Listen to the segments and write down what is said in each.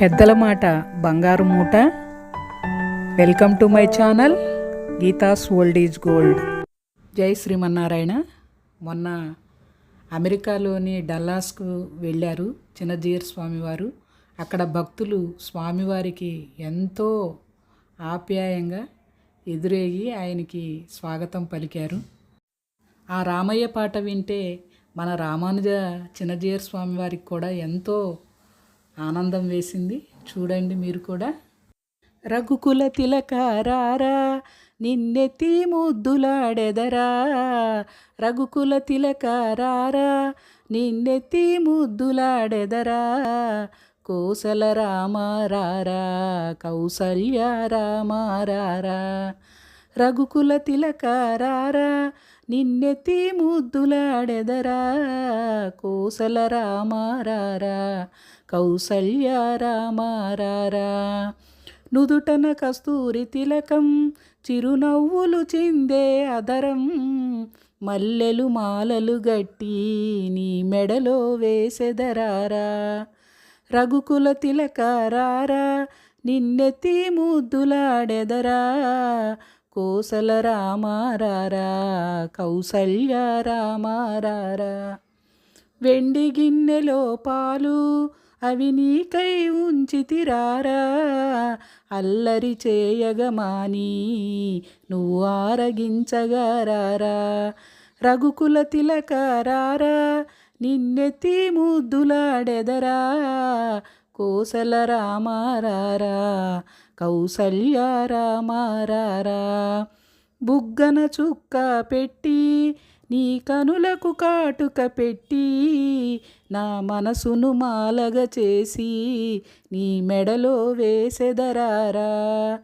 పెద్దల మాట బంగారు మూట. Welcome to my channel Geetha's old is gold జై శ్రీమన్నారాయణ. మొన్న అమెరికాలోని డల్లాస్కు వెళ్ళారు చిన్నజీయర్ స్వామివారు. అక్కడ భక్తులు స్వామివారికి ఎంతో ఆప్యాయంగా ఎదురేగి ఆయనకి స్వాగతం పలికారు. ఆ రామయ్య పాట వింటే మన రామానుజ చిన్నజీయర్ స్వామివారికి కూడా ఎంతో ఆనందం వేసింది. చూడండి మీరు కూడా. రఘుకుల తిలకారారా నిన్నెత్తి ముద్దులాడెదరా రఘుకుల తిలకారారా నిన్నెత్తి ముద్దులాడెదరా కోసల రామారారా కౌసల్య రామారారా. రఘుకుల తిలకారారా నిన్నెత్తి ముద్దులాడెదరా కోసల రామారారా కౌసల్య రామారారా. నుదుటన కస్తూరి తిలకం చిరునవ్వులు చిందే అదరం మల్లెలు మాలలు గట్టి నీ మెడలో వేసెదరారా. రఘుకుల తిలకారారా నిన్నెత్తి ముద్దులాడెదరా కోసల రామారారా కౌసల్య రామారారా. వెండి గిన్నెలో పాలు అవి నీకై ఉంచితిరారా. అల్లరి చేయగమాని నువ్వు ఆరగించగారారా. రఘుకుల తిలకరారా నిన్నెత్తి ముద్దులాడెదరా. కోసల రామారారా కౌసల్యారామారారా బుగ్గన చుక్క పెట్టి నీ కనులకు కాటుక పెట్టి నా మనసును మాలగ చేసి నీ మెడలో వేసెదరారా?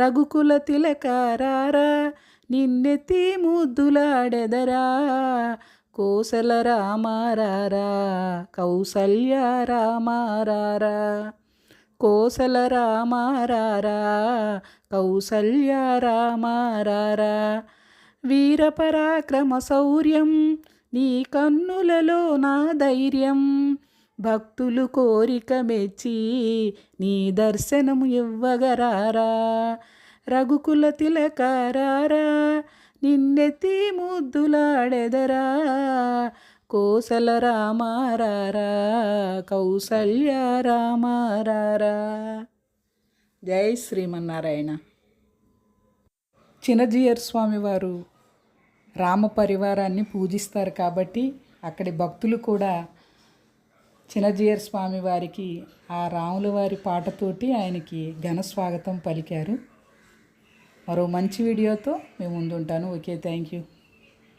రఘుకుల తిలకారారా? నిన్నెత్తి ముద్దులాడెదరా? కోసల రామారారా? కౌసల్య రామారారా కోసల రామారారా కౌసల్య రామారారా. వీరపరాక్రమ శౌర్యం నీ కన్నులలో నా ధైర్యం. భక్తులు కోరిక మెచ్చి నీ దర్శనము ఇవ్వగరారా. రఘుకుల తిలకారారా నిన్నెత్తి ముద్దులాడెదరా. కోసల రామారారా కౌసల్య రామారారా. జై శ్రీమన్నారాయణ. చినజీయర్ స్వామి వారు రామ పరివారాన్ని పూజిస్తారు కాబట్టి అక్కడి భక్తులు కూడా చినజీయర్ స్వామి వారికి ఆ రాముల వారి పాటతోటి ఆయనకి ఘన స్వాగతం పలికారు. మరో మంచి వీడియోతో మేము ముందుంటాను. Okay thank you.